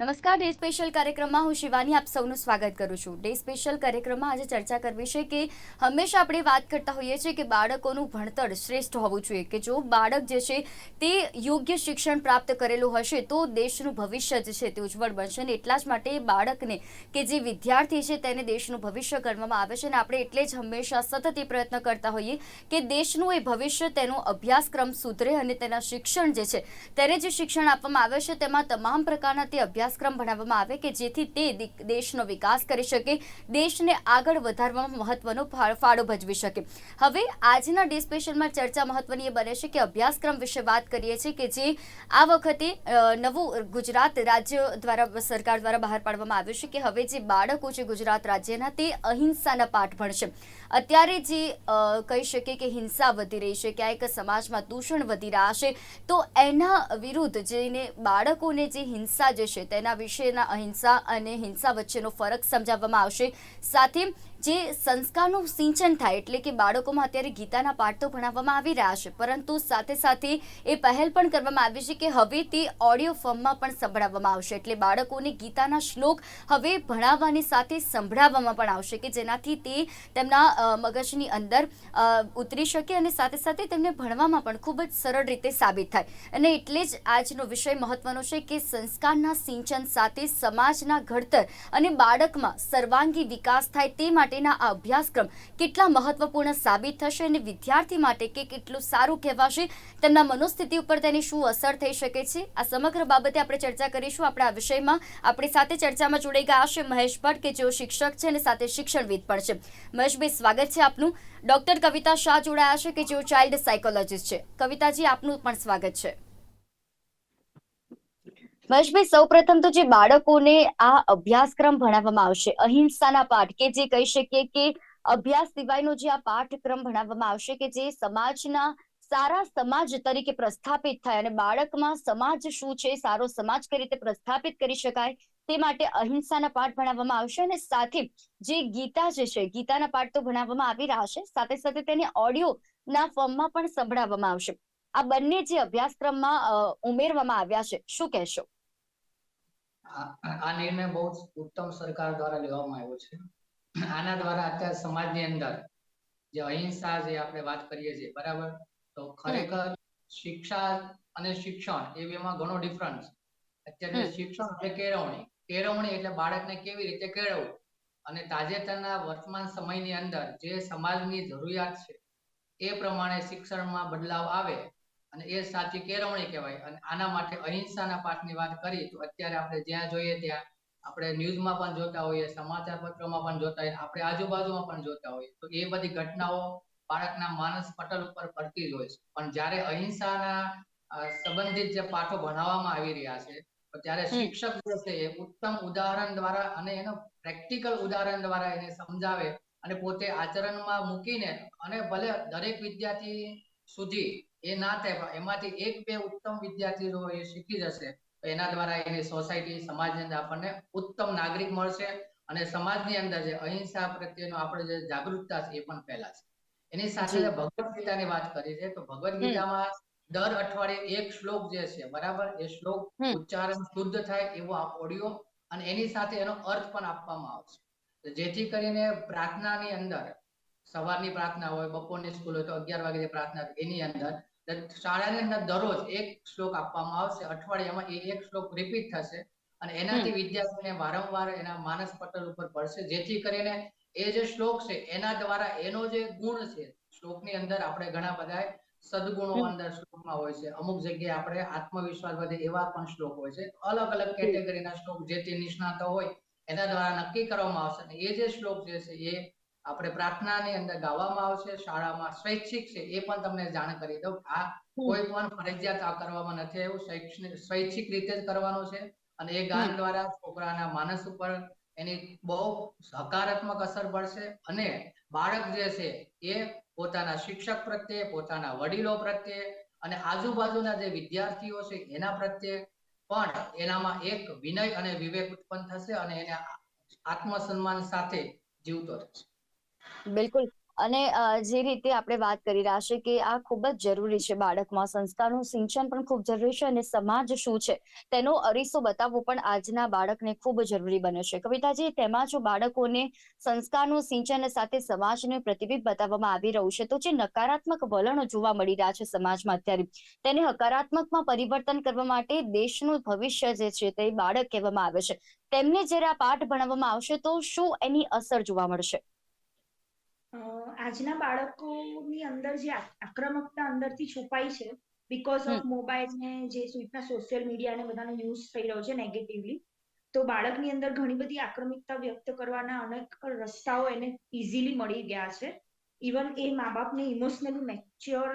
નમસ્કાર, day special કાર્યક્રમમાં હું શિવાની આપ સૌનું સ્વાગત કરું છું. ડે સ્પેશિયલ કાર્યક્રમમાં આજે ચર્ચા કરવી છે કે હંમેશા આપણે વાત કરતા હોઈએ છીએ કે બાળકોનું ભણતર શ્રેષ્ઠ હોવું જોઈએ કે જો બાળક જે છે તે યોગ્ય શિક્ષણ પ્રાપ્ત કરેલું હશે તો દેશનું ભવિષ્ય જે છે તે ઉજ્જવળ બનશે અને એટલા જ માટે બાળકને કે જે વિદ્યાર્થી છે તેને દેશનું ભવિષ્ય ગણવામાં આવે છે અને આપણે એટલે જ હંમેશા સતત એ પ્રયત્ન કરતા હોઈએ કે દેશનું એ ભવિષ્ય તેનો અભ્યાસક્રમ સુધરે અને તેના શિક્ષણ જે છે, તેને જે શિક્ષણ આપવામાં આવે છે તેમાં તમામ પ્રકારના તે અભ્યાસક્રમ ભણાવવામાં આવે કે જેથી તે દેશનો વિકાસ કરી શકે, દેશને આગળ વધારવામાં મહત્વનો ફાળો ભજવી શકે. હવે આજના ડે સ્પેશલમાં ચર્ચા મહત્વની એ બને છે કે અભ્યાસક્રમ વિશે વાત કરીએ છીએ કે જે આ વખતે નવું ગુજરાત રાજ્ય દ્વારા, સરકાર દ્વારા બહાર પાડવામાં આવ્યું છે કે હવે જે બાળકો છે ગુજરાત રાજ્યના તે અહિંસાના પાઠ ભણશે. અત્યારે જે કહી શકીએ કે હિંસા વધી રહી છે ક્યાંક સમાજમાં દૂષણ વધી રહ્યા છે, તો એના વિરુદ્ધ જઈને બાળકોને જે હિંસા જે છે તેના વિશેના અહિંસા અને હિંસા વચ્ચેનો ફરક સમજાવવામાં આવશે. સાથે જે સંસ્કારનું સિંચન થાય એટલે કે બાળકોમાં અત્યારે ગીતાના પાઠ તો ભણાવવામાં આવી રહ્યા છે, પરંતુ સાથે સાથે એ પહેલ પણ કરવામાં આવી છે કે હવે તે ઓડિયો ફોર્મમાં પણ સંભળાવવામાં આવશે એટલે બાળકોને ગીતાના શ્લોક હવે ભણાવવાની સાથે સંભળાવવામાં પણ આવશે કે જેનાથી તે તેમના મગજની અંદર ઉતરી શકે અને સાથે સાથે તેમને ભણવામાં પણ ખૂબ જ સરળ રીતે સાબિત થાય. અને એટલે જ આજનો વિષય મહત્વનો છે કે સંસ્કારના સિંચન સાથે સમાજના ઘડતર અને બાળકમાં સર્વાંગી વિકાસ થાય તે માટેના આ અભ્યાસક્રમ કેટલા મહત્વપૂર્ણ સાબિત થશે અને વિદ્યાર્થી માટે કે કેટલું સારું કહેવાશે? તેમના મનોસ્થિતિ ઉપર તેની શું અસર થઈ શકે છે? આ સમગ્ર બાબતે આપણે ચર્ચા કરીશું આપણે આ વિષયમાં. આપણી સાથે ચર્ચામાં જોડાઈ ગયા છે મહેશ ભટ્ટ, કે જેઓ શિક્ષક છે અને સાથે શિક્ષણવિદ પણ છે. મહેશભાઈ સ્વાગત છે આપનું. ડોક્ટર કવિતા શાહ જોડાયા છે, કે જેઓ ચાઇલ્ડ સાયકોલોજીસ્ટ છે. કવિતાજી, આપનું પણ સ્વાગત છે. મહેશભાઈ, સૌપ્રથમ તો જે બાળકોને આ અભ્યાસક્રમ ભણાવવામાં આવશે, અહિંસાના પાઠ કે જે કહી શકીએ કે અભ્યાસ સિવાયનો જે આ પાઠક્રમ ભણાવવામાં આવશે કે જે સમાજના સારા સમાજ તરીકે પ્રસ્થાપિત થાય અને બાળકમાં સમાજ શું છે, સારો સમાજ કઈ રીતે પ્રસ્થાપિત કરી શકાય, તે માટે અહિંસાના પાઠ ભણાવવામાં આવશે અને સાથે જે ગીતા જે છે, ગીતાના પાઠ તો ભણાવવામાં આવી રહ્યા છે, સાથે સાથે તેને ઓડિયો ના ફોર્મમાં પણ સંભળાવવામાં આવશે. આ બંને જે અભ્યાસક્રમમાં ઉમેરવામાં આવ્યા છે, શું કહેશો? આ નિર્ણય બહુ ઉત્તમ સરકાર દ્વારા લેવામાં આવ્યો છે. આના દ્વારા અત્યારે સમાજની અંદર જે અહિંસા જે આપણે વાત કરીએ છીએ, બરાબર? તો ખરેખર શિક્ષા અને શિક્ષણ એ બેમાં ઘણો ડિફરન્સ અત્યારે શિક્ષણ એટલે કેળવણી. કેળવણી એટલે બાળકને કેવી રીતે કેળવવું? અને તાજેતરના વર્તમાન સમયની અંદર જે સમાજની જરૂરિયાત છે, એ પ્રમાણે શિક્ષણમાં બદલાવ આવે અને એ સાચી કેળવણી કહેવાય. અને આના માટે અહિંસાના પાઠની વાત કરી તો અત્યારે આપણે જ્યાં જોઈએ ત્યાં આપણે ન્યૂઝમાં પણ જોતા હોઈએ સમાચાર પત્રોમાં પણ જોતા હોઈએ આપણે આજુબાજુમાં પણ જોતા હોઈએ. તો એ બધી ઘટનાઓ બાળકના માનસ પટલ ઉપર પડતી જ હોય છે. પણ જ્યારે અહિંસાના સંબંધિત જે પાઠો ભણાવવામાં આવી રહ્યા છે તો ત્યારે શિક્ષક જે છે એ ઉત્તમ ઉદાહરણ દ્વારા અને એનો પ્રેક્ટિકલ ઉદાહરણ દ્વારા એને સમજાવે અને પોતે આચરણમાં મૂકીને અને ભલે દરેક વિદ્યાર્થી સુધી એ ના થાય. એમાંથી એક બે ઉત્તમ વિદ્યાર્થી જો એ શીખી જશે. તો એના દ્વારા એની સોસાયટી સમાજની અંદર આપણને ઉત્તમ નાગરિક મળશે અને સમાજની અંદર જે અહિંસા પ્રત્યેનો આપણે જે જાગૃતતા છે એ પણ ફેલાશે. એની સાથે. ભગવદ ગીતાની વાત કરી છે તો ભગવદ ગીતામાં દર અઠવાડિયે એક શ્લોક જે છે બરાબર? એ શ્લોક ઉચ્ચારણ શુદ્ધ થાય એવો આ ઓડિયો અને એની સાથે એનો અર્થ પણ આપવામાં આવશે. તો જેથી કરીને પ્રાર્થનાની અંદર સવારની પ્રાર્થના હોય બપોરની સ્કૂલ હોય તો અગિયાર વાગે પ્રાર્થના એની અંદર શાળાની અંદર દરરોજ એક શ્લોક આપવામાં આવશે. અઠવાડિયામાં એ એક શ્લોક રિપીટ થશે અને એનાથી વિદ્યાર્થીને વારંવાર એના માનસ પટલ ઉપર પડશે. જેથી કરીને એ જે શ્લોક છે એના દ્વારા એનો જે ગુણ છે શ્લોકની અંદર આપણે ઘણા બધા સદગુણો. અંદર શ્લોકમાં હોય છે. અમુક જગ્યાએ આપણે આત્મવિશ્વાસ વધે એવા પણ શ્લોક હોય છે. અલગ અલગ કેટેગરીના શ્લોક જે તે નિષ્ણાતો હોય એના દ્વારા નક્કી કરવામાં આવશે. અને એ જે શ્લોક જે છે એ આપણે પ્રાર્થનાની અંદર ગાવામાં આવશે શાળામાં સ્વૈચ્છિક છે એ પણ તમને જાણ કરી દઉં. આ કોઈ પણ ફરજિયાત આ કરવામાં નથી એવું શૈક્ષણિક સ્વૈચ્છિક રીતે જ કરવાનું છે અને એ ગાન દ્વારા છોકરાના માનસ ઉપર એની બહુ હકારાત્મક અસર પડશે અને બાળક જે છે એ પોતાના શિક્ષક પ્રત્યે પોતાના વડીલો પ્રત્યે અને આજુબાજુના જે વિદ્યાર્થીઓ છે એના પ્રત્યે પણ એનામાં એક વિનય અને વિવેક ઉત્પન્ન થશે અને એને આત્મસન્માન સાથે જીવતો થશે બિલકુલ. અને જે રીતે આપણે વાત કરી રહ્યા છે કે આ ખૂબ જ જરૂરી છે બાળકમાં. સંસ્કારનું સિંચન પણ ખૂબ જરૂરી છે અને સમાજ શું છે તેનો અરીસો બતાવવો પણ આજના બાળકને ખૂબ જરૂરી બને છે. કવિતાજી, તેમાં જો બાળકોને સંસ્કારનું સિંચન સાથે સમાજને પ્રતિબિંબ બતાવવામાં આવી રહ્યું છે, તો જે નકારાત્મક વલણો જોવા મળી રહ્યા છે સમાજમાં અત્યારે, તેને હકારાત્મકમાં પરિવર્તન કરવા માટે દેશનું ભવિષ્ય જે છે તે બાળક કહેવામાં આવે છે. તેમને જ્યારે આ પાઠ ભણાવવામાં આવશે તો શું એની અસર જોવા મળશે? આજના બાળકોની અંદર જે આક્રમકતા અંદરથી છુપાઈ છે બીકોઝ ઓફ મોબાઈલ ને જે રીતના સોશિયલ મીડિયા ને બધાનો યુઝ થઈ રહ્યો છે નેગેટિવલી તો બાળકની અંદર ઘણી બધી આક્રમિકતા વ્યક્ત કરવાના અનેક રસ્તાઓ એને ઇઝીલી મળી ગયા છે. ઇવન એ મા બાપને ઇમોશનલી મેચ્યોર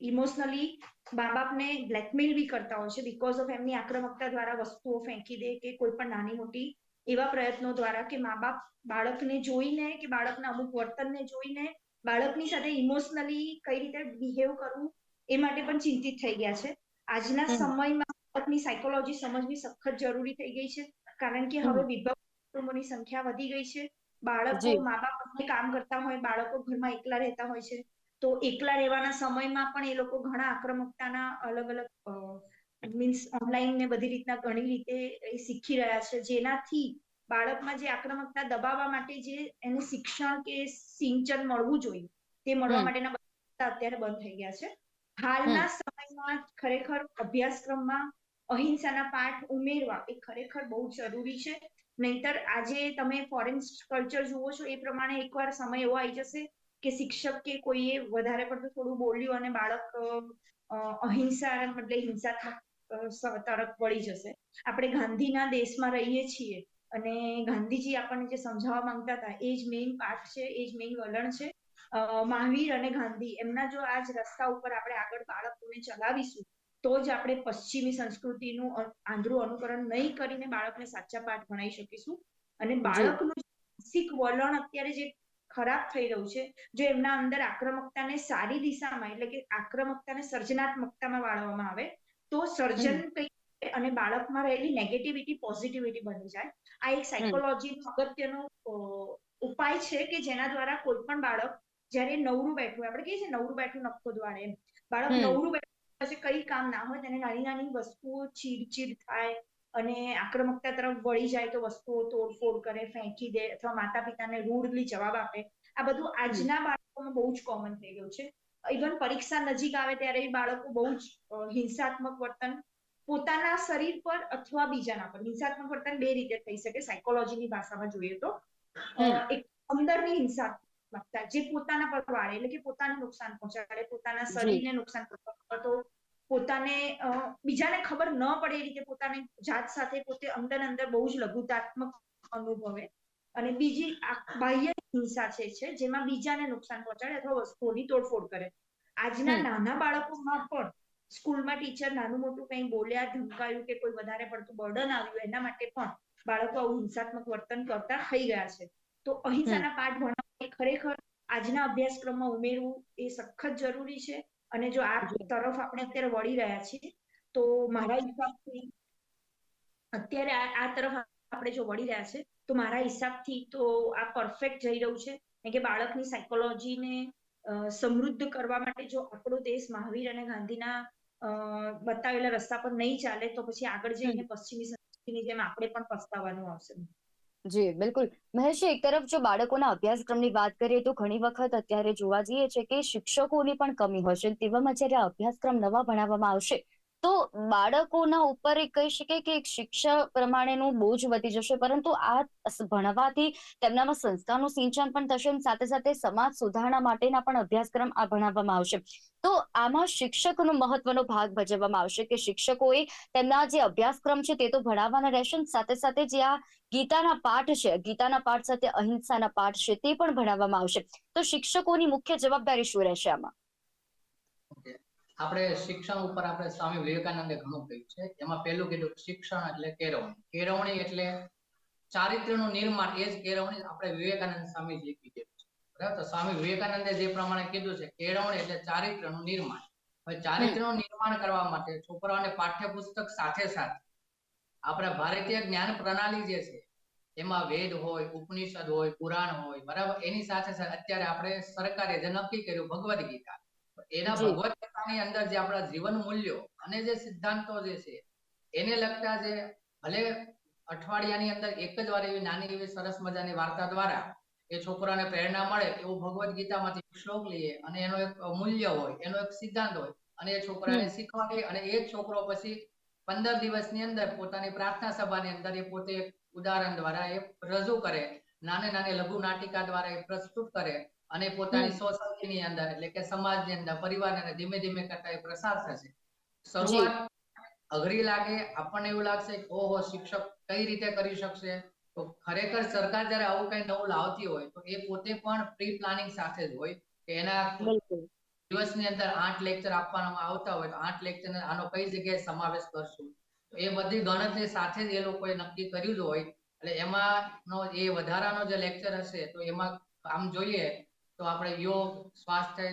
ઇમોશનલી મા બાપને બ્લેકમેલ બી કરતા હોય છે બીકોઝ ઓફ એમની આક્રમકતા દ્વારા વસ્તુઓ ફેંકી દે કે કોઈ પણ નાની મોટી એવા પ્રયત્નો દ્વારા કે મા બાપ બાળકને જોઈને કે બાળકના અમુક વર્તનને જોઈને બાળકની સાથે ઇમોશનલી કઈ રીતે બિહેવ કરવું એ માટે પણ ચિંતિત થઈ ગયા છે. આજના સમયમાં બાળકની સાયકોલોજી સમજવી સખત જરૂરી થઈ ગઈ છે. કારણ કે હવે વિભક્ત કુટુંબોની સંખ્યા વધી ગઈ છે. બાળકો. મા બાપ કામ કરતા હોય બાળકો ઘરમાં એકલા રહેતા હોય છે. તો એકલા રહેવાના સમયમાં પણ એ લોકો ઘણા આક્રમકતાના અલગ અલગ મીન્સ ઓનલાઈન ને બધી રીતના ઘણી રીતે એ શીખી રહ્યા છે. જેનાથી બાળકમાં જે આક્રમકતા દબાવવા માટે જે એને શિક્ષણ કે સિંચન મળવું જોઈએ તે મળવા માટેના અત્યારે બંધ થઈ ગયા છે. હાલના સમયમાં ખરેખર અભ્યાસક્રમમાં અહિંસાના પાઠ ઉમેરવા એ ખરેખર બહુ જરૂરી છે. નહીતર આજે તમે ફોરેન કલ્ચર જુઓ છો એ પ્રમાણે એકવાર સમય એવો આવી જશે કે શિક્ષક કે કોઈએ વધારે પડતું થોડું બોલ્યું અને બાળક અહિંસા એટલે હિંસાત્મક તરફ વળી જશે. આપણે ગાંધીના દેશમાં રહીએ છીએ અને ગાંધીજી આપણને જે સમજાવવા માંગતા હતા એ જ મેઇન પાઠ છે એ જ મેઇન વલણ છે. મહાવીર અને ગાંધી એમના જો આ જ રસ્તા ઉપર આપણે આગળ બાળકોને ચલાવીશું તો જ આપણે પશ્ચિમી સંસ્કૃતિનું આંધળું અનુકરણ નહીં કરીને બાળકને સાચા પાઠ ભણાવી શકીશું. અને બાળકનું માનસિક વલણ અત્યારે જે ખરાબ થઈ રહ્યું છે જો એમના અંદર આક્રમકતાને સારી દિશામાં એટલે કે આક્રમકતાને સર્જનાત્મકતામાં વાળવામાં આવે તો સર્જન કઈ અને બાળકમાં રહેલી નેગેટિવિટી પોઝિટિવિટી બની જાય? આ એક સાયકોલોજીનો અગત્યનો ઉપાય છે કે જેના દ્વારા કોઈ પણ બાળક જ્યારે નવરું બેઠું આપણે કહીએ છીએ નવરું બેઠું નખો દ્વારે બાળક નવરું બેઠું પછી કઈ કામ ના હોય તેને નાની નાની વસ્તુઓ ચીડચીડ થાય અને આક્રમકતા તરફ વળી જાય તો વસ્તુઓ તોડફોડ કરે ફેંકી દે અથવા માતા પિતાને રૂડલી જવાબ આપે. આ બધું આજના બાળકોમાં બહુ જ કોમન થઈ ગયું છે. ઇવન પરીક્ષા નજીક આવે ત્યારે એ બાળકો બહુ જ હિંસાત્મક વર્તન પોતાના શરીર પર અથવા બીજાના પર. હિંસાત્મક વર્તન બે રીતે થઈ શકે. સાયકોલોજીની ભાષામાં જોઈએ તો એક અંદરની હિંસાત્મકતા જે પોતાના પર વાળે એટલે કે પોતાને નુકસાન પહોંચાડે પોતાના શરીરને નુકસાન પહોંચાડે. તો પોતાને બીજાને ખબર ન પડે એ રીતે પોતાને જાત સાથે પોતે અંદર અંદર બહુ જ લઘુતાત્મક અનુભવે. અને બીજી આ બાહ્ય હિંસા છે જેમાં બીજાને નુકસાન પહોંચાડે અથવા વસ્તુઓની તોડફોડ કરે. આજના નાના બાળકોમાં પણ સ્કૂલમાં ટીચર નાનું મોટું કંઈ બોલ્યા ધમકાયું કે કોઈ વધારે પડતું બર્ડન આવ્યું એના માટે પણ બાળકો આવું હિંસાત્મક વર્તન કરતા થઈ ગયા છે. તો અહિંસાના પાઠ ભણાવવા ખરેખર આજના અભ્યાસક્રમમાં ઉમેરવું એ સખત જરૂરી છે. અને જો આ તરફ આપણે અત્યારે વળી રહ્યા છીએ તો મારા હિસાબથી અત્યારે આ તરફ આપણે જો વળી રહ્યા છે તો મારા હિસાબથી તો આ પરફેક્ટ જઈ રહ્યું છે. કારણ કે બાળકની સાયકોલોજીને સમૃદ્ધ કરવા માટે જો આપણો દેશ મહાવીર અને ગાંધીના બતાવેલા રસ્તા પર નહીં ચાલે તો પછી આગળ જઈને પશ્ચિમી સંસ્કૃતિની જેમ આપણે પણ પસ્તાવાનું આવશે. જી બિલકુલ. મહેશ એક તરફ જો બાળકોના અભ્યાસક્રમની વાત કરીએ તો ઘણી વખત અત્યારે જોવા જઈએ છે કે શિક્ષકોની પણ કમી હોય છે. તેવામાં જ્યારે આ અભ્યાસક્રમ નવા ભણાવવામાં આવશે તો બાળકોના ઉપર એક કહી શકાય કે શિક્ષા પ્રમાણેનું બોજ વધી જશે, પરંતુ આ ભણવાથી તેમનામાં સંસ્કારનું સિંચન પણ થશે સાથે સાથે સમાજ સુધારણા માટેના પણ અભ્યાસક્રમ આ ભણાવવામાં આવશે તો આમાં શિક્ષકનો મહત્વનો ભાગ ભજવવામાં આવશે કે શિક્ષકોએ તેમના જે અભ્યાસક્રમ છે તે તો ભણાવવાના રહેશે સાથે સાથે જે આ ગીતાના પાઠ છે, ગીતાના પાઠ સાથે અહિંસાના પાઠ છે તે પણ ભણાવવામાં આવશે તો શિક્ષકોની મુખ્ય જવાબદારી શું રહેશે આમાં. આપણે શિક્ષણ ઉપર આપણે સ્વામી વિવેકાનંદે ઘણું કહ્યું છે. એમાં પહેલું કીધું શિક્ષણ એટલે કેળવણી. કેળવણી એટલે ચારિત્રનું નિર્માણ, એ જ કેળવણી આપણે વિવેકાનંદ સ્વામીજી કીધેલું છે. બરાબર? તો સ્વામી વિવેકાનંદે જે પ્રમાણે કીધું છે, કેળવણી એટલે ચારિત્રનું નિર્માણ. હવે ચારિત્રનું નિર્માણ કરવા માટે છોકરાઓને પાઠ્યપુસ્તક સાથે સાથે આપણા ભારતીય જ્ઞાન પ્રણાલી જે છે, એમાં વેદ હોય, ઉપનિષદ હોય, પુરાણ હોય, બરાબર? એની સાથે સાથે અત્યારે આપણે સરકારે જે નક્કી કર્યું ભગવદ ગીતા એના ભગવત ગીતાની અંદર જે આપણા જીવન મૂલ્યો અને જે સિદ્ધાંતો જે છે એને લગતા જે ભલે અઠવાડિયાની અંદર એક જ વાર એવી નાની એવી સરસ મજાની વાર્તા દ્વારા એ છોકરાને પ્રેરણા મળે એવું ભગવદ ગીતામાંથી શ્લોક લઈએ અને એનો એક મૂલ્ય હોય એનો એક સિદ્ધાંત હોય અને એ છોકરાને શીખવાડીએ અને એ છોકરો પછી પંદર દિવસની અંદર પોતાની પ્રાર્થના સભાની અંદર એ પોતે ઉદાહરણ દ્વારા એ રજૂ કરે નાને નાની લઘુ નાટિકા દ્વારા એ પ્રસ્તુત કરે અને પોતાની સોસાયટીની અંદર એટલે કે સમાજની અંદર પરિવાર અને ધીમે ધીમે કરતા એ પ્રસાર થશે. શરૂઆત અઘરી લાગે આપણને એવું લાગશે કે ઓહો શિક્ષક કઈ રીતે કરી શકશે? તો ખરેખર સરકાર જયારે આવું કઈ નવું લાવતી હોય તો એ પોતે પણ પ્રી પ્લાનિંગ સાથે જ હોય કે એના દિવસની અંદર આઠ લેક્ચર આપવામાં આવતા હોય તો આઠ લેક્ચર આનો કઈ જગ્યાએ સમાવેશ કરશું? તો એ બધી ગણતરી સાથે જ એ લોકોએ નક્કી કર્યું જ હોય. એટલે એમાં નો એ વધારાનો જે લેક્ચર હશે તો એમાં આમ જોઈએ તો આપણે યોગ, સ્વાસ્થ્ય,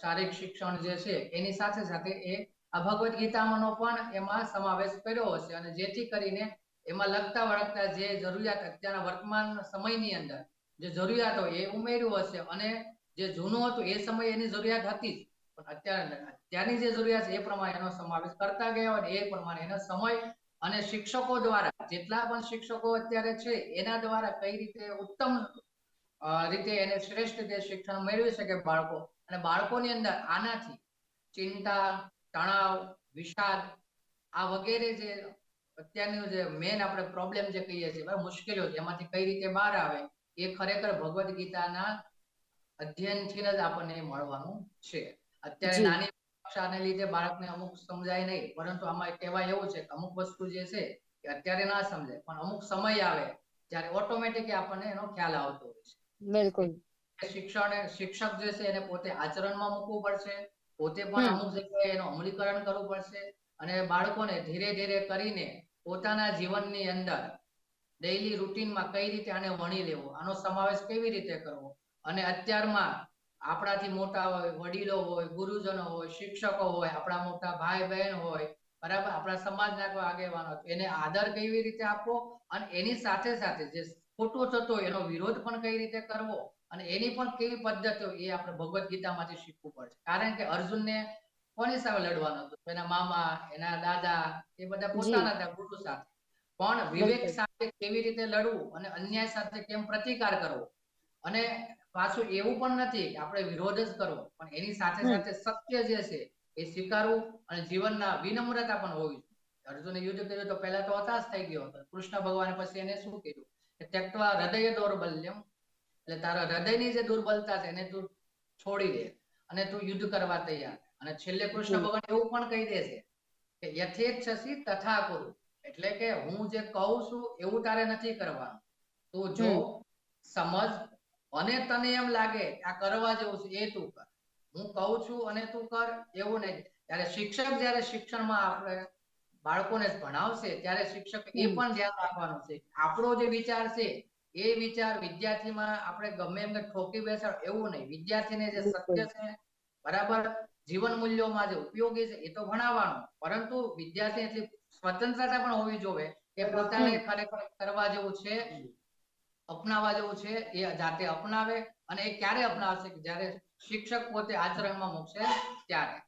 શારીરિક શિક્ષણ જે છે, એની સાથે સાથે એ આ ભગવદ્ ગીતામાંનો પણ એમાં સમાવેશ કર્યો હશે અને જેથી કરીને એમાં લગતા વળગતા જે જરૂરિયાત અત્યારના વર્તમાન સમયની અંદર જે જરૂરિયાત હોય એ ઉમેર્યું હશે અને જે જૂનું હતું એ સમયે એની જરૂરિયાત હતી જ. પણ અત્યારે અત્યારની જે જરૂરિયાત છે એ પ્રમાણે એનો સમાવેશ કરતા ગયા હોય એ પ્રમાણે એનો સમય અને શિક્ષકો દ્વારા જેટલા પણ શિક્ષકો અત્યારે છે એના દ્વારા કઈ રીતે ઉત્તમ રીતે એને શ્રેષ્ઠ રીતે શિક્ષણ મેળવી શકે બાળકો. અને બાળકોની અંદર આનાથી ચિંતા તણાવ વિષાદ આ વગેરે જે અત્યારનું જે મેન આપણે પ્રોબ્લેમ જે કહીએ છીએ મુશ્કેલીઓ એમાંથી કઈ રીતે બહાર આવે એ ખરેખર ભગવદ્ ગીતાના અધ્યયનથી જ આપણને મળવાનું છે. અત્યારે. નાની કક્ષાને લીધે બાળકને અમુક સમજાય નહીં પરંતુ આમાં કહેવાય એવું છે કે અમુક વસ્તુ જે છે એ અત્યારે ના સમજાય પણ અમુક સમય આવે ત્યારે ઓટોમેટિક આપણને એનો ખ્યાલ આવતો હોય છે. બિલકુલ. શિક્ષણ શિક્ષક જે છે એને પોતે આચરણમાં મૂકવું પડશે પોતે પણ અમુક જગ્યાએ એનું અમલીકરણ કરવું પડશે અને બાળકોને ધીરે ધીરે કરીને પોતાના જીવનની અંદર ડેઈલી રૂટીનમાં કઈ રીતે આને વણી લેવો આનો સમાવેશ કેવી રીતે કરવો અને અત્યારમાં આપણાથી મોટા હોય વડીલો હોય ગુરુજનો હોય શિક્ષકો હોય આપણા મોટા ભાઈ બહેન હોય બરાબર આપણા સમાજના કોઈ આગેવાનો એને આદર કેવી રીતે આપવો અને એની સાથે સાથે જે ખોટું થતો એનો વિરોધ પણ કઈ રીતે કરવો અને એની પણ કેવી પદ્ધતિઓ એ આપણે ભગવદ ગીતામાંથી શીખવું પડશે. કારણ કે અર્જુનને કોની સામે લડવાનું હતું? એના મામા એના દાદા એ બધા પોતાના હતા ગુરુ સાથે. પણ વિવેક સાથે કેવી રીતે લડવું અને અન્યાય સાથે કેમ પ્રતિકાર કરવો? અને પાછું એવું પણ નથી કે આપણે વિરોધ જ કરવો પણ એની સાથે સાથે સત્ય જે છે એ સ્વીકારવું અને જીવનના વિનમ્રતા પણ હોવી જોઈએ. અર્જુને યુદ્ધ કર્યું તો પહેલા તો હતાશ થઈ ગયો હતો. કૃષ્ણ ભગવાન પછી એને શું કીધું કે ત્યક્તવા હૃદય દૌર્બલ્યમ. એટલે તારા હૃદયની જે દુર્બલતા છે એને તું છોડી દે અને તું યુદ્ધ કરવા તૈયાર. અને છેલ્લે કૃષ્ણ ભગવાન એવું પણ કહી દે છે કે યથેચ્છસી તથા કુરુ. એટલે કે હું જે કહું છું એવું તારે નથી કરવાનું. તું જો સમજ અને તને એમ લાગે કે આ કરવા જેવું છે એ તું કર. હું કહું છું અને તું કર એવું નહીં. ત્યારે શિક્ષક જ્યારે શિક્ષણમાં આપણે બાળકોને ભણાવશે ત્યારે શિક્ષક એ પણ ધ્યાન રાખવાનું છે. આપણો જે વિચાર છે એ વિચાર વિદ્યાર્થીમાં આપણે ગમે એમને ઠોકી બેસાડ એવું નહીં. વિદ્યાર્થીને જે સત્ય છે બરાબર જીવન મૂલ્યોમાં જે ઉપયોગી છે એ તો ભણાવવાનું. પરંતુ વિદ્યાર્થી એટલી સ્વતંત્રતા પણ હોવી જોઈએ કે પોતાને ખરેખર કરવા જેવું છે અપનાવવા જેવું છે એ જાતે અપનાવે અને એ ક્યારે અપનાવશે કે જ્યારે શિક્ષક પોતે આચરણમાં મૂકશે ત્યારે.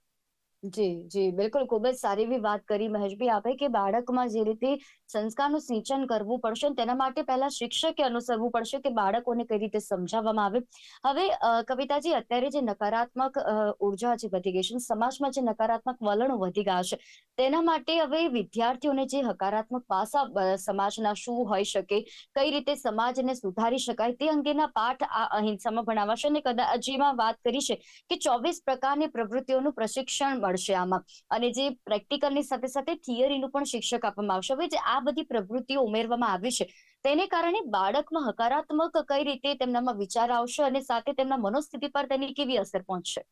જી જી, બિલકુલ. ખૂબ જ સારી એવી વાત કરી મહેશભાઈ. આપે કે બાળકમાં જે રીતે સંસ્કારનું સિંચન કરવું પડશે તેના માટે પહેલા શિક્ષકે અનુસરવું પડશે કે બાળકોને કઈ રીતે સમજાવવામાં આવે. હવે કવિતાજી, અત્યારે જે નકારાત્મક ઊર્જા જે વધી ગઈ છે સમાજમાં જે નકારાત્મક વલણો વધી ગયા છે, તેના માટે હવે વિદ્યાર્થીઓને જે હકારાત્મક પાસા સમાજના શું હોઈ શકે, કઈ રીતે સમાજને સુધારી શકાય, તે અંગેના પાઠ આ અહિંસામાં ભણાવાશે અને કદાચ જેમાં વાત કરી છે કે ચોવીસ પ્રકારની પ્રવૃત્તિઓનું પ્રશિક્ષણ મળશે આમાં. અને જે પ્રેક્ટિકલની સાથે સાથે થિયરીનું પણ શિક્ષક આપવામાં આવશે. હવે જે આ બધી પ્રવૃત્તિઓ ઉમેરવામાં આવી છે. તેને કારણે બાળકમાં હકારાત્મક કઈ રીતે તેમનામાં વિચાર આવશે અને સાથે તેમના મનોસ્થિતિ પર તેની કેવી અસર પહોંચશે?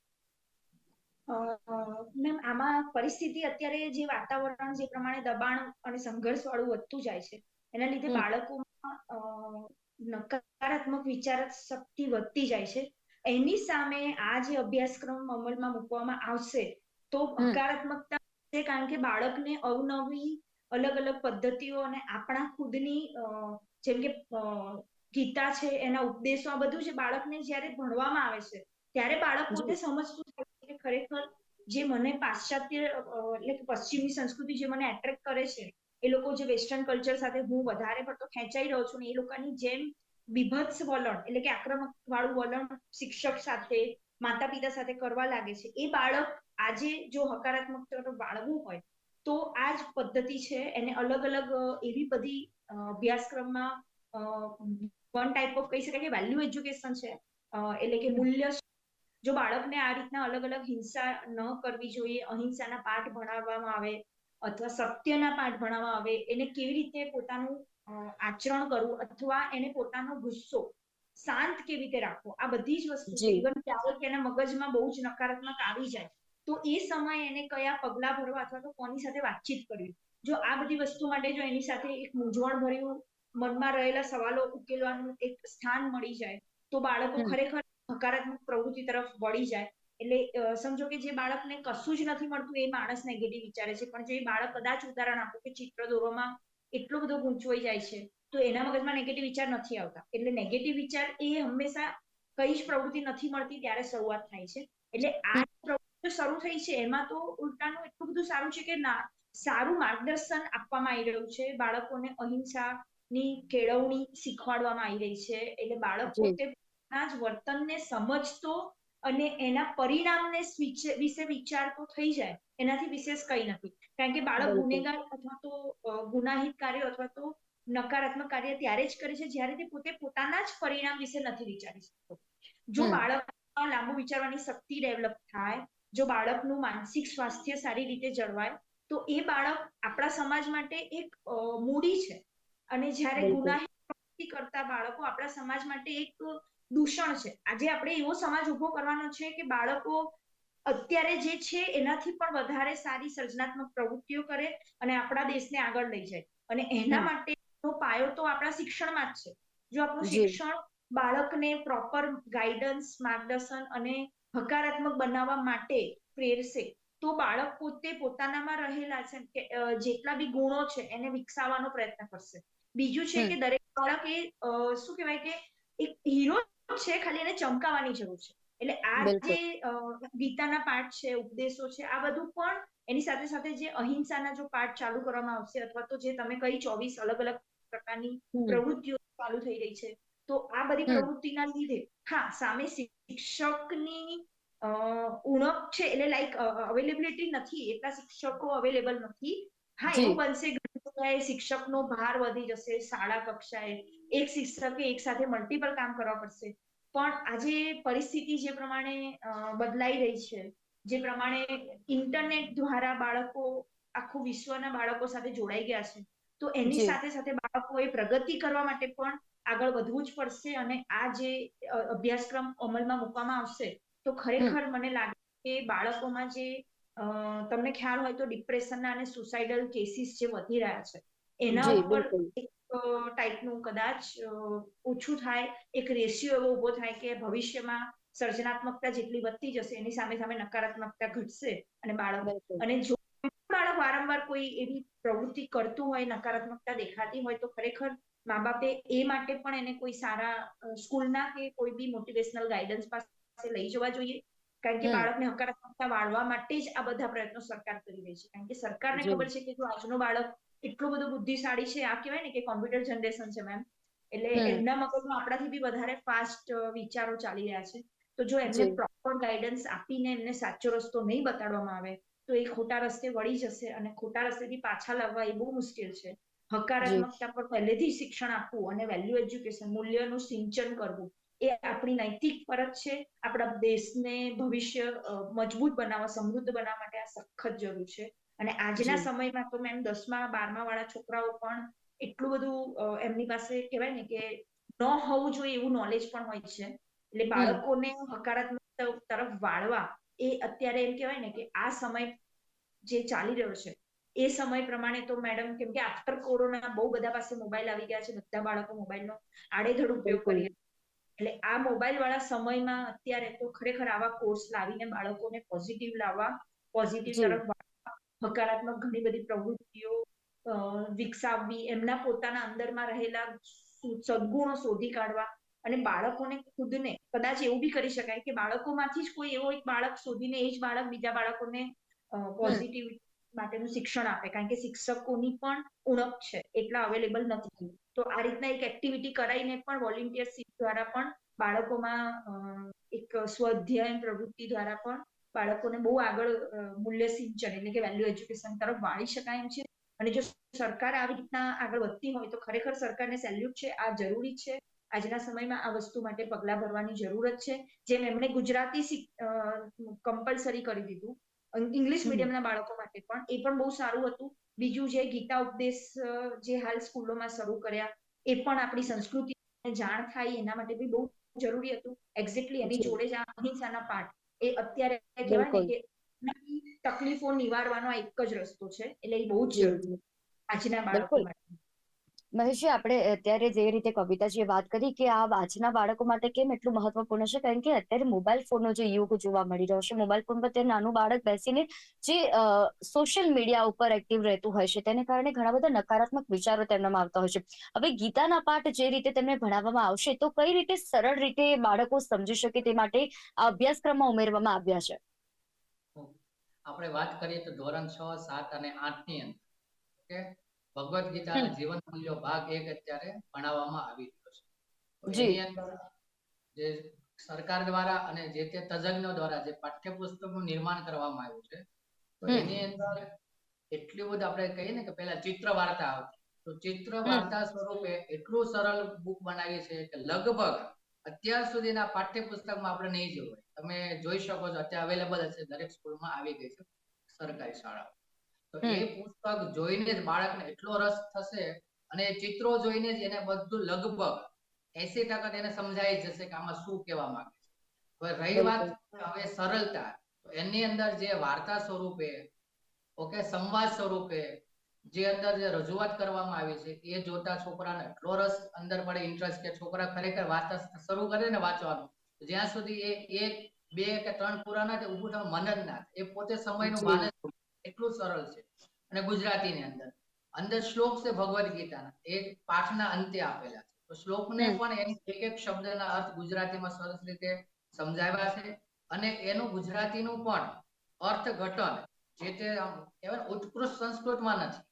મેમ આમાં પરિસ્થિતિ અત્યારે જે વાતાવરણ જે પ્રમાણે દબાણ અને સંઘર્ષ વાળું વધતું જાય છે એના લીધે બાળકોમાં નકારાત્મક વિચાર શક્તિ વધતી જાય છે. એની સામે આ જે અભ્યાસક્રમ અમલમાં મૂકવામાં આવશે તો હકારાત્મકતા કારણ કે બાળકને અવનવી અલગ અલગ પદ્ધતિઓ અને આપણા ખુદની જેમ કે ગીતા છે એના ઉપદેશો આ બધું જે બાળકને જ્યારે ભણવામાં આવે છે ત્યારે બાળક પોતે સમજતું થાય કે ખરેખર જે મને પાશ્ચાત્ય એટલે કે પશ્ચિમી સંસ્કૃતિ જે મને એટ્રેક્ટ કરે છે એ લોકો જે વેસ્ટર્ન કલ્ચર સાથે હું વધારે પડતો ખેંચાઈ રહ્યો છું ને એ લોકોની જેમ બીભત્સ વલણ એટલે કે આક્રમક વાળું વલણ શિક્ષક સાથે માતા પિતા સાથે કરવા લાગે છે એ બાળક આજે જો હકારાત્મક તરફ વાળવું હોય તો આ જ પદ્ધતિ છે. એને અલગ અલગ એવી બધી અભ્યાસક્રમમાં વન ટાઈપ ઓફ કહી શકાય કે વેલ્યુ એજ્યુકેશન છે. એટલે કે મૂલ્ય જો બાળકને આ રીતના અલગ અલગ હિંસા ન કરવી જોઈએ અહિંસાના પાઠ ભણાવવામાં આવે અથવા સત્યના પાઠ ભણાવવામાં આવે એને કેવી રીતે પોતાનું આચરણ કરવું અથવા એને પોતાનો ગુસ્સો શાંત કેવી રીતે રાખવો? આ બધી જ વસ્તુ. ઇવન ક્યારેક એના મગજમાં બહુ જ નકારાત્મક આવી જાય. તો એ સમયે એને કયા પગલા ભરવા અથવા તો કોની સાથે વાતચીત કરવી? જો આ બધી વસ્તુ માટે જો એની સાથે એક મૂંઝવણ ભર્યું મનમાં રહેલા સવાલો ઉકેલવાનું એક સ્થાન મળી જાય તો બાળકો ખરેખર હકારાત્મક પ્રવૃત્તિ તરફ વળી જાય. એટલે સમજો કે જે બાળકને કશું જ નથી મળતું એ માણસ નેગેટિવ વિચારે છે. પણ જે બાળક કદાચ ઉદાહરણ આપો કે ચિત્ર દોરવામાં એટલો બધો ગૂંચવાઈ જાય છે તો એના મગજમાં નેગેટિવ વિચાર નથી આવતા. એટલે નેગેટિવ વિચાર એ હંમેશા કઈ જ પ્રવૃત્તિ નથી મળતી ત્યારે શરૂઆત થાય છે. એટલે આ પ્રવૃત્તિ શરૂ થઈ છે. એમાં તો ઉલટાનું એટલું બધું સારું છે કે ના સારું માર્ગદર્શન આપવામાં આવી રહ્યું છે. બાળકોને અહિંસા ની કેળવણી શીખવાડવામાં આવી રહી છે. એટલે બાળક પોતે જ વર્તનને સમજતો અને એના પરિણામને વિશે વિચારતો થઈ જાય. એનાથી વિશેષ કંઈ નથી. કારણ કે બાળક ગુનેગાર અથવા તો ગુનાહિત કાર્ય અથવા તો નકારાત્મક કાર્ય ત્યારે જ કરે છે જ્યારે તે પોતે પોતાના જ પરિણામ વિશે નથી વિચારી શકતો. જો બાળક બાળકમાં લાંબુ વિચારવાની શક્તિ ડેવલપ થાય જો બાળકનું માનસિક સ્વાસ્થ્ય સારી રીતે જળવાય તો એ બાળક આપણા સમાજ માટે એક મૂડી છે. અને જ્યારે ગુનાહી કરતા બાળકો આપણા સમાજ માટે એક દૂષણ છે. આજે આપણે એવો સમાજ ઊભો કરવાનો છે કે બાળકો અત્યારે જે છે એનાથી પણ વધારે સારી સર્જનાત્મક પ્રવૃત્તિઓ કરે અને આપણા દેશને આગળ લઈ જાય. અને એના. માટેનો પાયો તો આપણા શિક્ષણમાં જ છે. જો આપણું શિક્ષણ બાળકને પ્રોપર ગાઈડન્સ માર્ગદર્શન અને હકારાત્મક બનાવવા માટે પ્રેરશે. તો બાળક પોતે પોતાનામાં રહેલા છે કે જેટલા બી ગુણો છે એને વિકસાવવાનો પ્રયત્ન કરશે. બીજું છે કે દરેક બાળક એ શું કહેવાય કે એક હીરો છે ખાલી એને ચમકાવવાની જરૂર છે. એટલે આ જે ગીતાના પાઠ છે ઉપદેશો છે આ બધું પણ એની સાથે સાથે જે અહિંસાના જો પાઠ ચાલુ કરવામાં આવશે અથવા તો જે તમે કઈ ચોવીસ અલગ અલગ પ્રકારની પ્રવૃત્તિઓ ચાલુ થઈ રહી છે તો આ બધી. પ્રવૃત્તિના લીધે હા સામે શિક્ષકની ઉણપ છે એટલે લાઈક અવેલેબિલિટી નથી એટલા શિક્ષકો અવેલેબલ નથી હા. એવું બનશે જગ્યાએ શિક્ષકનો ભાર વધી જશે શાળા કક્ષાએ એક શિક્ષકે એક સાથે મલ્ટીપલ કામ કરવા પડશે પણ આજે પરિસ્થિતિ જે પ્રમાણે બદલાઈ રહી છે જે પ્રમાણે ઇન્ટરનેટ દ્વારા બાળકો આખું વિશ્વના બાળકો સાથે જોડાઈ ગયા છે તો એની. સાથે સાથે બાળકોએ પ્રગતિ કરવા માટે પણ આગળ વધવું જ પડશે અને આ જે અભ્યાસક્રમ અમલમાં મૂકવામાં આવશે તો ખરેખર મને લાગે કે બાળકોમાં જે તમને ખ્યાલ હોય તો ડિપ્રેશનના અને સુસાઇડલ કેસીસ જે વધી રહ્યા છે એના ઉપર ટાઈપનું કદાચ ઓછું થાય એક રેશિયો એવો ઊભો થાય કે ભવિષ્યમાં સર્જનાત્મકતા જેટલી વધતી જશે એની સામે સામે નકારાત્મકતા ઘટશે અને બાળક અને જો બાળક વારંવાર કોઈ એવી પ્રવૃત્તિ કરતું હોય નકારાત્મકતા દેખાતી હોય તો ખરેખર મા બાપે એ માટે પણ એને કોઈ સારા સ્કૂલના કે કોઈ બી મોટિવેશનલ ગાઈડન્સ પાસે લઈ જવા જોઈએ કારણ કે. બાળકને હકારાત્મકતા વાળવા માટે જ આ બધા પ્રયત્નો સરકાર કરી રહી છે કારણ કે સરકારને. ખબર છે કે જો આજનો બાળક એટલો બધો બુદ્ધિશાળી છે આ કહેવાય ને કે કોમ્પ્યુટર જનરેશન છે મેમ એટલે એમના મગજમાં આપણાથી બી વધારે ફાસ્ટ વિચારો ચાલી રહ્યા છે તો જો એમને. પ્રોપર ગાઈડન્સ આપીને એમને સાચો રસ્તો નહીં બતાડવામાં આવે તો એ ખોટા રસ્તે વળી જશે અને ખોટા રસ્તેથી પાછા લાવવા એ બહુ મુશ્કેલ છે હકારાત્મકતા પર પહેલેથી શિક્ષણ આપવું અને વેલ્યુ એજ્યુકેશન મૂલ્યનું સિંચન કરવું એ આપણી નૈતિક ફરજ છે. આપણા દેશને ભવિષ્ય મજબૂત બનાવવા સમૃદ્ધ બનાવવા માટે આ સખત જરૂર છે. અને આજના સમયમાં તો મેમ દસમા બારમા વાળા છોકરાઓ પણ એટલું બધું એમની પાસે કહેવાય ને કે ન હોવું જોઈએ એવું નોલેજ પણ હોય છે. એટલે બાળકોને હકારાત્મક તરફ વાળવા એ અત્યારે એમ કહેવાય ને કે આ સમય જે ચાલી રહ્યો છે એ સમય પ્રમાણે તો મેડમ કેમ કે આફ્ટર કોરોના બહુ બધા પાસે મોબાઈલ આવી ગયા છે બધા બાળકો મોબાઈલનો આડેધડ ઉપયોગ કરી એટલે આ મોબાઈલ વાળા સમયમાં અત્યારે તો ખરેખર આવા કોર્સ લાવીને બાળકોને પોઝિટિવ લાવવા પોઝિટિવ તરફ હકારાત્મક ઘણી બધી પ્રવૃત્તિઓ વિકસાવવી એમના પોતાના અંદરમાં રહેલા સદગુણો શોધી કાઢવા અને બાળકોને ખુદને કદાચ એવું બી કરી શકાય કે બાળકોમાંથી જ કોઈ એવો એક બાળક શોધીને એ જ બાળક બીજા બાળકોને પોઝિટિવ માટેનું શિક્ષણ આપે, કારણ કે શિક્ષકોની પણ ઉણપ છે, એટલા અવેલેબલ નથી. તો આ રીતના એક એક્ટિવિટી કરાઈને પણ વોલેન્ટિયરશીપ દ્વારા પણ બાળકોમાં એક સ્વઅધ્યયન પ્રવૃત્તિ દ્વારા પણ બાળકોને બહુ આગળ મૂલ્ય સિંચન એટલે કે વેલ્યુ એજ્યુકેશન તરફ વાળી શકાય એમ છે. અને જો સરકાર આવી રીતના આગળ વધતી હોય તો ખરેખર સરકારને સેલ્યુટ છે, આ જરૂરી છે. આજના સમયમાં આ વસ્તુ માટે પગલાં ભરવાની જરૂરત છે. જેમ એમણે ગુજરાતી કમ્પલસરી કરી દીધું ઇંગ્લિશ. મીડિયમના બાળકો માટે પણ. એ પણ બહુ સારું હતું. બીજું જે ગીતા ઉપદેશ જે હાલ સ્કૂલોમાં શરૂ કર્યા એ પણ આપણી સંસ્કૃતિ જાણ થાય એના માટે બી બહુ જરૂરી હતું. એક્ઝેક્ટલી એની જોડે જ અહિંસાના પાઠ. એ અત્યારે કહેવાય ને કે તકલીફો નિવારવાનો એક જ રસ્તો છે. એટલે એ બહુ જ જરૂરી છે આજના બાળકો માટે. મહેશજી આપણે અત્યારે જે રીતે કવિતાજીએ વાત કરી કે આ આજના બાળકો માટે કેમ એટલું મહત્વપૂર્ણ છે? કારણ કે અત્યારે મોબાઈલ ફોનનો જે યુગ જોવા મળી રહ્યો છે, મોબાઈલ ફોન પર નાનું બાળક બેસીને જે સોશિયલ મીડિયા ઉપર એક્ટિવ રહેતું હોય છે, તેને કારણે ઘણા બધા નકારાત્મક વિચારો તેમનામાં આવતા હોય છે. હવે ગીતાના પાઠ જે રીતે તેમને ભણાવવામાં આવશે, તો કઈ રીતે સરળ રીતે બાળકો સમજી શકે તે માટે આ અભ્યાસક્રમમાં ઉમેરવામાં આવ્યા છે? આપણે વાત કરીએ તો ધોરણ છ, સાત અને આઠની અંદર ભગવદ્ ગીતાના જીવન મૂલ્યો ભાગ એક અત્યારે ભણાવવામાં આવી રહ્યો છે. એની અંદર જે સરકાર દ્વારા અને જે તે તજજ્ઞો દ્વારા જે પાઠ્યપુસ્તકનું નિર્માણ કરવામાં આવ્યું છે તો એની અંદર એટલી બધું આપણે કહીએ ને કે પહેલા ચિત્ર વાર્તા આવતી. તો ચિત્ર વાર્તા સ્વરૂપે એટલું સરળ બુક બનાવી છે કે લગભગ અત્યાર સુધીના પાઠ્યપુસ્તકમાં આપણે નહીં જોયું તમે જોઈ શકો છો અત્યારે અવેલેબલ હશે દરેક સ્કૂલમાં આવી ગઈ છે સરકારી શાળા તો એ પુસ્તક જોઈને જ બાળકને એટલો રસ થશે અને ચિત્રો જોઈને જ એને બધું લગભગ એસી ટકા તેને સમજાઈ જશે કે આમાં શું કહેવા માંગે છે. હવે રહી વાત હવે સરળતા. એની અંદર જે વાર્તા સ્વરૂપે ઓકે સંવાદ સ્વરૂપે જે અંદર જે રજૂઆત કરવામાં આવી છે એ જોતા છોકરાને એટલો રસ અંદર પડે ઇન્ટરેસ્ટ કે છોકરા ખરેખર વાર્તા શરૂ કરે ને વાંચવાનું જ્યાં સુધી એ એક બે કે ત્રણ પૂરા ના ઊભું થવા મન જ ના એ પોતે સમયનું જી. એટલું સરળ છે. અને ગુજરાતીની અંદર. અંદર શ્લોક છે ભગવદ ગીતાના. એ પાઠના અંતે આપેલા છે. તો શ્લોકને પણ એની એક એક શબ્દના અર્થ ગુજરાતીમાં સરસ રીતે સમજાવ્યા છે. અને એનું ગુજરાતીનું પણ અર્થઘટન જે તે કહેવાય ઉત્કૃષ્ટ સંસ્કૃતમાં નથી.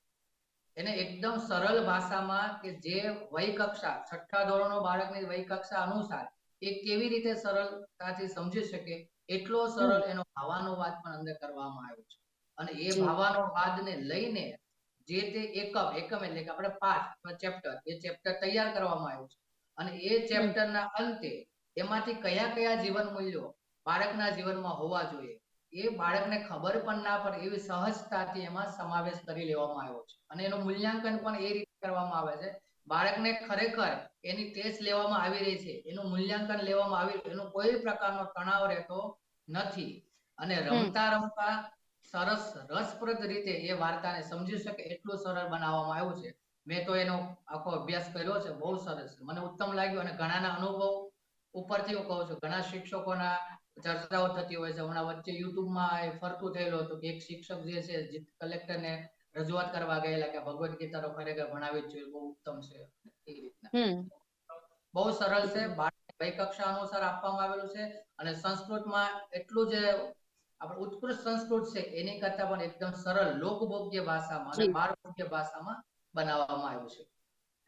એને એકદમ સરળ ભાષામાં કે જે વય કક્ષા છઠ્ઠા ધોરણનો બાળકની વય કક્ષા અનુસાર એ કેવી રીતે સરળતાથી સમજી શકે એટલો સરળ એનો ભાવાનુવાદ પણ અંદર કરવામાં આવ્યો છે. અને એ. ભાવાનુવાદને લઈને જે તે એકમ એકમ એટલે કે આપણે પાઠ ચેપ્ટર એ ચેપ્ટર તૈયાર કરવામાં આવ્યું છે. અને એ ચેપ્ટરના અંતે એમાંથી કયા કયા જીવન મૂલ્યો બાળકના જીવનમાં હોવા જોઈએ એ બાળકને ખબર પણ ના પડે એવી સહજતાથી એમાં સમાવેશ કરી લેવામાં આવ્યો છે. અને એનું મૂલ્યાંકન પણ એ રીતે કરવામાં આવે છે. બાળકને ખરેખર એની ટેસ્ટ લેવામાં આવી રહી છે એનું મૂલ્યાંકન લેવામાં આવી એનો કોઈ પ્રકારનો તણાવ રહેતો નથી. અને રમતા રમતા સરસ રસપ્રદ રીતે એ વાર્તાને સમજી શકે એટલું સરળ બનાવવામાં આવ્યું છે. મેં તો એનો આખો અભ્યાસ કર્યો છે બહુ સરસ મને ઉત્તમ લાગ્યું અને ઘણાના અનુભવ ઉપરથી હું કહું છું. ઘણા શિક્ષકોના ચર્ચાઓ થતી હોય છે. હમણાં વચ્ચે યુટ્યુબમાં એ ફરતું થયેલું હતું કે એક શિક્ષક જે છે કલેક્ટરને રજૂઆત કરવા ગયેલા કે ભગવદ્ ગીતાનો ખરેખર ભણાવી જ જોઈએ બહુ ઉત્તમ છે એ રીતના. બહુ સરળ છે. વય કક્ષા અનુસાર આપવામાં આવેલું છે અને સંસ્કૃતમાં એટલું જે આપણે ઉત્કૃષ્ટ સંસ્કૃત છે એની કરતા પણ એકદમ સરળ લોકભોગ્ય ભાષામાં અને બાળભોગ્ય ભાષામાં બનાવવામાં આવ્યું છે.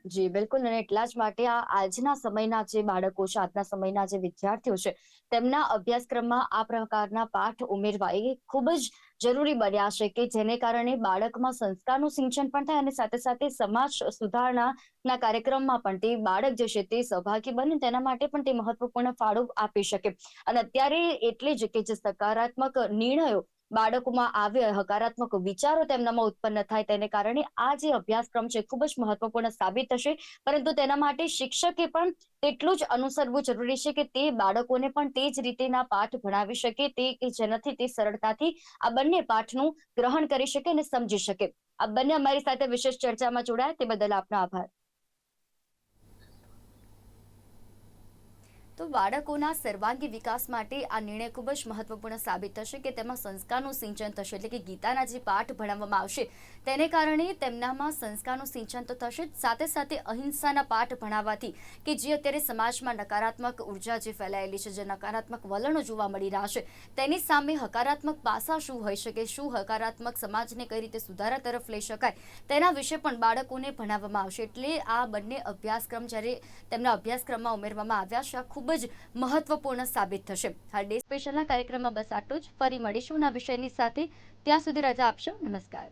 જી બિલકુલ. અને એટલા જ માટે આ આજના સમયના જે બાળકો છે આજના સમયના જે વિદ્યાર્થીઓ છે તેમના અભ્યાસક્રમમાં આ પ્રકારના પાઠ ઉમેરવા એ ખૂબ જ જરૂરી બન્યા છે કે જેને કારણે બાળકમાં સંસ્કારનું સિંચન પણ થાય અને સાથે સાથે સમાજ સુધારણાના કાર્યક્રમમાં પણ તે બાળક જે છે તે સહભાગી બને તેના માટે પણ તે મહત્વપૂર્ણ ફાળો આપી શકે. અને અત્યારે એટલે જ કે જે સકારાત્મક નિર્ણયો બાળકોમાં આવે હકારાત્મક વિચારો તેમનામાં ઉત્પન્ન થાય તેને કારણે આ જે અભ્યાસક્રમ છે ખૂબ જ મહત્વપૂર્ણ સાબિત થશે. પરંતુ તેના માટે શિક્ષકે પણ તેટલું જ અનુસરવું જરૂરી છે કે તે બાળકોને પણ તે જ રીતેના પાઠ ભણાવી શકે તે કે જેનાથી તે સરળતાથી આ બંને પાઠનું ગ્રહણ કરી શકે અને સમજી શકે. આ બંને અમારી સાથે વિશેષ ચર્ચામાં જોડાયા તે બદલ આપનો આભાર. તો બાળકોના સર્વાંગી વિકાસ માટે આ નિર્ણય ખૂબ જ મહત્વપૂર્ણ સાબિત થશે કે તેમાં સંસ્કારનું સિંચન થશે એટલે કે ગીતાના જે પાઠ ભણાવવામાં આવશે, તેને કારણે તેમનામાં સંસ્કારનું સિંચન તો થશે જ. સાથે સાથે અહિંસાના પાઠ ભણાવવાથી કે જે અત્યારે સમાજમાં નકારાત્મક ઊર્જા જે ફેલાયેલી છે, જે નકારાત્મક વલણો જોવા મળી રહ્યા છે, તેની સામે હકારાત્મક પાસા શું હોઈ શકે, શું હકારાત્મક સમાજને કઈ રીતે સુધારા તરફ લઈ શકાય, તેના વિશે પણ બાળકોને ભણાવવામાં આવશે. એટલે આ બંને અભ્યાસક્રમ જ્યારે તેમના અભ્યાસક્રમમાં ઉમેરવામાં આવ્યા છે, આ ખૂબ જ મહત્વપૂર્ણ સાબિત થશે. હાલ ડે સ્પેશિયલના કાર્યક્રમમાં બસ આટલું જ. ફરી મળીશું ના વિષયની સાથે. ત્યાં સુધી રજા આપશો. નમસ્કાર.